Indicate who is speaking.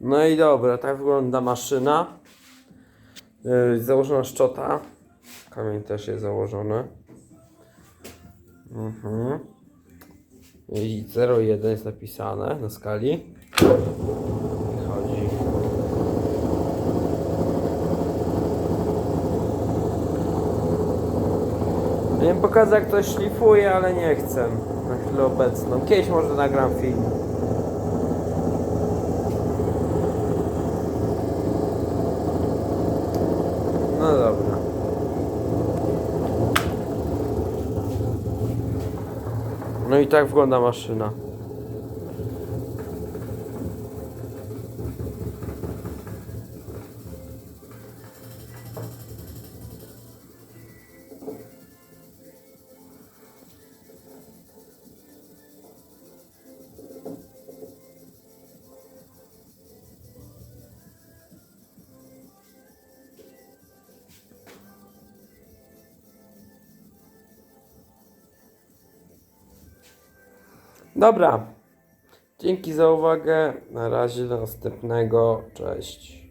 Speaker 1: No i dobra, tak wygląda maszyna. Yy, założona szczota. Kamień też jest założony. Mhm. I 0,1 jest napisane na skali. Chodzi. Miałem pokazać jak to szlifuje, ale nie chcę na chwilę obecną. Kiedyś może nagram film. No dobra. No i tak wygląda maszyna. Dobra. Dzięki za uwagę. Na razie do następnego. Cześć.